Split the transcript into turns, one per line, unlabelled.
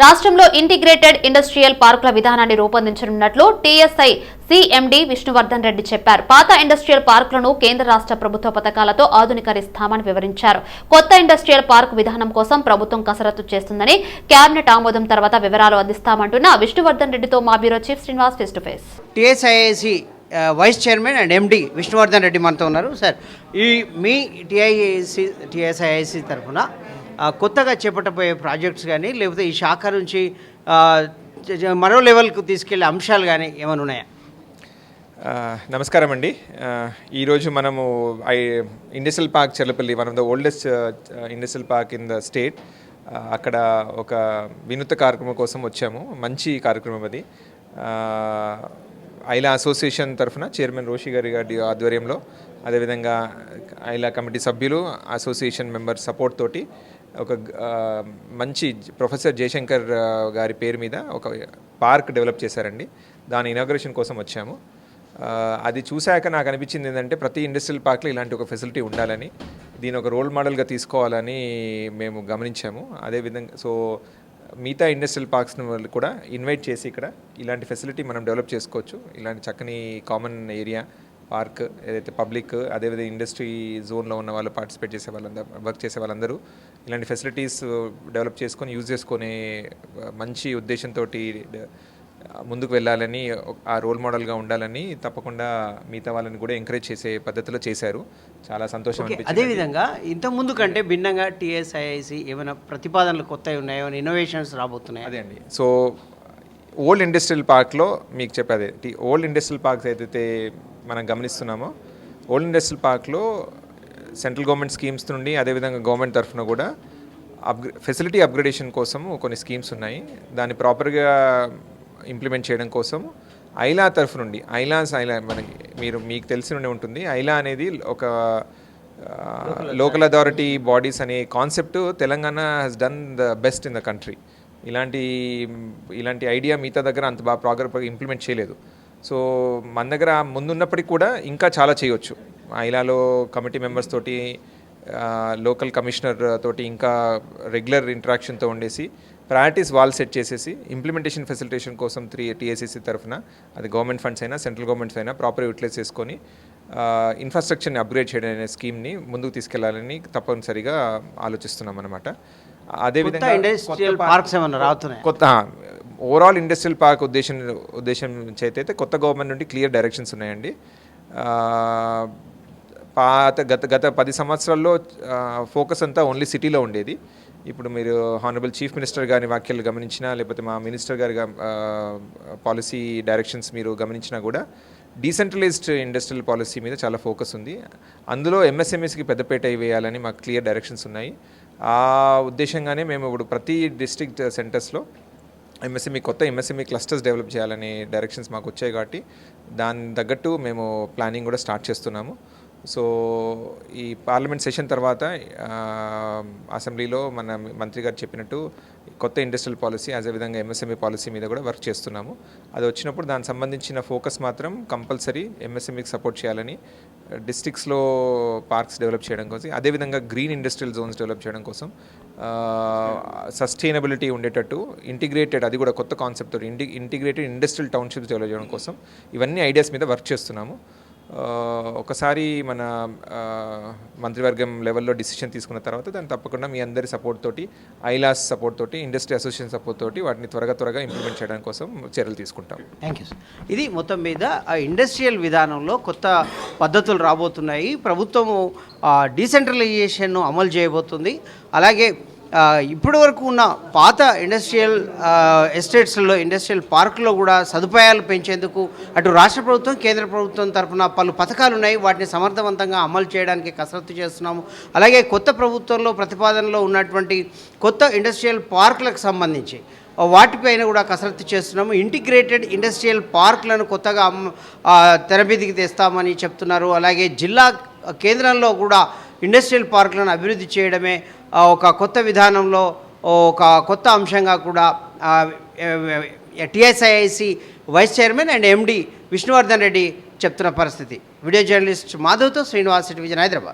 రాష్ట్రంలో integrated industrial పార్కుల విధానాన్ని రూపొందించనున్నట్లు టీఎస్ఐ సిఎండి విష్ణువర్ధన్ రెడ్డి చెప్పారు. పాత ఇండస్ట్రియల్ పార్కులను కేంద్ర రాష్ట్ర ప్రభుత్వ పథకాలతో ఆధునీకరిస్తామని వివరించారు. కొత్త ఇండస్ట్రియల్ పార్క్ విధానం కోసం ప్రభుత్వం కసరత్తు చేస్తుందని కేబినెట్ ఆమోదం తర్వాత వివరాలు అందిస్తామంటున్న విష్ణువర్ధన్ రెడ్డితో మా bureau chief Srinivas face to face.
TSIC vice chairman and MD Vishnuvardhan Reddy మనతో ఉన్నారు. సార్ ఈ మీ టీఐసి టిఎస్ఐఐసి తరఫున కొత్తగా చేపట్టబోయే ప్రాజెక్ట్స్ కానీ లేకపోతే ఈ శాఖ నుంచి మరో లెవెల్కు తీసుకెళ్ళే అంశాలు కానీ ఏమైనా ఉన్నాయా?
నమస్కారం అండి. ఈరోజు మనము I industrial park Chellapalli one of the oldest industrial park in the state. అక్కడ ఒక వినూత్న కార్యక్రమం కోసం వచ్చాము. మంచి కార్యక్రమం అది. ఐలా అసోసియేషన్ తరఫున చైర్మన్ రోషి గారి గారి ఆధ్వర్యంలో అదేవిధంగా ఐలా కమిటీ సభ్యులు అసోసియేషన్ మెంబర్ సపోర్ట్ తోటి ఒక మంచి ప్రొఫెసర్ జయశంకర్ గారి పేరు మీద ఒక పార్క్ డెవలప్ చేశారండి. దాని ఇనాగ్రేషన్ కోసం వచ్చాము. అది చూశాక నాకు అనిపించింది ఏంటంటే ప్రతి ఇండస్ట్రియల్ పార్క్లో ఇలాంటి ఒక ఫెసిలిటీ ఉండాలని దీని ఒక రోల్ మోడల్గా తీసుకోవాలని మేము గమనించాము. అదేవిధంగా సో మిగతా ఇండస్ట్రియల్ పార్క్స్ని వాళ్ళు కూడా ఇన్వైట్ చేసి ఇక్కడ ఇలాంటి ఫెసిలిటీ మనం డెవలప్ చేసుకోవచ్చు. ఇలాంటి చక్కని కామన్ ఏరియా పార్క్ ఏదైతే పబ్లిక్ అదేవిధంగా ఇండస్ట్రీ జోన్లో ఉన్న వాళ్ళు పార్టిసిపేట్ చేసే వాళ్ళందరూ వర్క్ చేసే వాళ్ళందరూ ఇలాంటి ఫెసిలిటీస్ డెవలప్ చేసుకొని యూజ్ చేసుకునే మంచి ఉద్దేశంతో ముందుకు వెళ్ళాలని ఆ రోల్ మోడల్గా ఉండాలని తప్పకుండా మిగతా వాళ్ళని కూడా ఎంకరేజ్ చేసే పద్ధతిలో చేశారు. చాలా సంతోషం అనిపించింది
అదేవిధంగా ఇంతకుముందు కంటే భిన్నంగా టిఎస్ఐఐసి ఏమైనా ప్రతిపాదనలు కొత్తవి ఉన్నాయా ఇన్నోవేషన్స్ రాబోతున్నాయా?
అదే అండి. సో ఓల్డ్ ఇండస్ట్రియల్ పార్క్లో మీకు చెప్పేది ఓల్డ్ ఇండస్ట్రియల్ పార్క్స్ ఏదైతే మనం గమనిస్తున్నామో ఓల్డ్ ఇండస్ట్రియల్ పార్క్లో సెంట్రల్ గవర్నమెంట్ స్కీమ్స్ నుండి అదేవిధంగా గవర్నమెంట్ తరఫున కూడా అప్గ్రే ఫెసిలిటీ అప్గ్రేడేషన్ కోసం కొన్ని స్కీమ్స్ ఉన్నాయి. దాన్ని ప్రాపర్గా ఇంప్లిమెంట్ చేయడం కోసం ఐలా తరఫు నుండి ఐలాస్ ఐలా మనకి మీరు మీకు తెలిసి ఉండే ఉంటుంది. ఐలా అనేది ఒక లోకల్ అథారిటీ బాడీస్ అనే concept Telangana has done the best in the country ఇలాంటి ఇలాంటి ఐడియా మిగతా దగ్గర అంత బాగా ప్రాగర్ ఇంప్లిమెంట్ చేయలేదు. సో మన దగ్గర ముందున్నప్పటికి కూడా ఇంకా చాలా చేయొచ్చు. ఐలాలో కమిటీ మెంబర్స్ తోటి లోకల్ కమిషనర్ తోటి ఇంకా రెగ్యులర్ ఇంటరాక్షన్తో ఉండేసి ప్రయారిటీస్ వాల్ సెట్ చేసేసి ఇంప్లిమెంటేషన్ ఫెసిలిటేషన్ కోసం త్రీ టీఎస్సీసీ తరఫున అది గవర్నమెంట్ ఫండ్స్ అయినా సెంట్రల్ గవర్నమెంట్స్ అయినా ప్రాపర్ యూటిలైజ్ చేసుకొని ఇన్ఫ్రాస్ట్రక్చర్ని అప్గ్రేడ్ చేయడం అనే స్కీమ్ని ముందుకు తీసుకెళ్ళాలని తప్పనిసరిగా ఆలోచిస్తున్నాం అనమాట అదేవిధంగా
ఇండస్ట్రియల్ పార్క్స్
కొత్త ఓవరాల్ ఇండస్ట్రియల్ పార్క్ ఉద్దేశం ఉద్దేశం నుంచి అయితే కొత్త గవర్నమెంట్ నుండి క్లియర్ డైరెక్షన్స్ ఉన్నాయండి. పాత గత గత పది సంవత్సరాల్లో ఫోకస్ అంతా ఓన్లీ సిటీలో ఉండేది. ఇప్పుడు మీరు హానరబుల్ చీఫ్ మినిస్టర్ గారి వ్యాఖ్యలు గమనించినా లేకపోతే మా మినిస్టర్ గారి పాలసీ డైరెక్షన్స్ మీరు గమనించినా కూడా డీసెంట్రలైజ్డ్ ఇండస్ట్రియల్ పాలసీ మీద చాలా ఫోకస్ ఉంది. అందులో ఎంఎస్ఎంఎస్కి పెద్దపేట వేయాలని మాకు క్లియర్ డైరెక్షన్స్ ఉన్నాయి. ఆ ఉద్దేశంగానే మేము ఇప్పుడు ప్రతి డిస్ట్రిక్ట్ సెంటర్స్లో ఎంఎస్ఎంఈ కొత్త ఎంఎస్ఎంఈ క్లస్టర్స్ డెవలప్ చేయాలనే డైరెక్షన్స్ మాకు వచ్చాయి కాబట్టి దాని తగ్గట్టు మేము ప్లానింగ్ కూడా స్టార్ట్ చేస్తున్నాము. సో ఈ పార్లమెంట్ సెషన్ తర్వాత అసెంబ్లీలో మన మంత్రి గారు చెప్పినట్టు కొత్త ఇండస్ట్రియల్ పాలసీ అదే విధంగా ఎంఎస్ఎంఈ పాలసీ మీద కూడా వర్క్ చేస్తున్నాము. అది వచ్చినప్పుడు దానికి సంబంధించిన ఫోకస్ మాత్రం కంపల్సరీ ఎంఎస్ఎంఈకి సపోర్ట్ చేయాలని డిస్ట్రిక్ట్స్లో పార్క్స్ డెవలప్ చేయడం కోసం అదేవిధంగా గ్రీన్ ఇండస్ట్రియల్ జోన్స్ డెవలప్ చేయడం కోసం సస్టైనబిలిటీ ఉండేటట్టు ఇంటిగ్రేటెడ్ అది కూడా కొత్త కాన్సెప్ట్ ఇంటి ఇంటిగ్రేటెడ్ ఇండస్ట్రియల్ టౌన్షిప్స్ డెవలప్ చేయడం కోసం ఇవన్నీ ఐడియాస్ మీద వర్క్ చేస్తున్నాము. ఒకసారి మన మంత్రివర్గం లెవెల్లో డిసిషన్ తీసుకున్న తర్వాత దాన్ని తప్పకుండా మీ అందరి సపోర్ట్ తోటి ఐలాస్ సపోర్ట్ తోటి ఇండస్ట్రీ అసోసియేషన్ సపోర్ట్ తోటి వాటిని త్వరగా త్వరగా ఇంప్లిమెంట్ చేయడం కోసం చర్యలు తీసుకుంటాం.
థ్యాంక్ యూ ఇది మొత్తం మీద ఇండస్ట్రియల్ విధానంలో కొత్త పద్ధతులు రాబోతున్నాయి. ప్రభుత్వము డీసెంట్రలైజేషన్ను అమలు చేయబోతుంది. అలాగే ఇప్పటి వరకు ఉన్న పాత ఇండస్ట్రియల్ ఎస్టేట్స్లో ఇండస్ట్రియల్ పార్కులో కూడా సదుపాయాలు పెంచేందుకు అటు రాష్ట్ర ప్రభుత్వం కేంద్ర ప్రభుత్వం తరఫున పలు పథకాలు ఉన్నాయి. వాటిని సమర్థవంతంగా అమలు చేయడానికి కసరత్తు చేస్తున్నాము. అలాగే కొత్త ప్రభుత్వంలో ప్రతిపాదనలో ఉన్నటువంటి కొత్త ఇండస్ట్రియల్ పార్కులకు సంబంధించి వాటిపైన కూడా కసరత్తు చేస్తున్నాము. ఇంటిగ్రేటెడ్ ఇండస్ట్రియల్ పార్కులను కొత్తగా అమ్- తెస్తామని చెప్తున్నారు. అలాగే జిల్లా కేంద్రంలో కూడా ఇండస్ట్రియల్ పార్కులను అభివృద్ధి చేయడమే ఒక కొత్త విధానంలో ఒక కొత్త అంశంగా కూడా TSIIC vice chairman and MD Vishnuvardhan Reddy చెప్తున్న పరిస్థితి. వీడియో జర్నలిస్ట్ మాధవ్తో శ్రీనివాస్ విజయన్ హైదరాబాద్.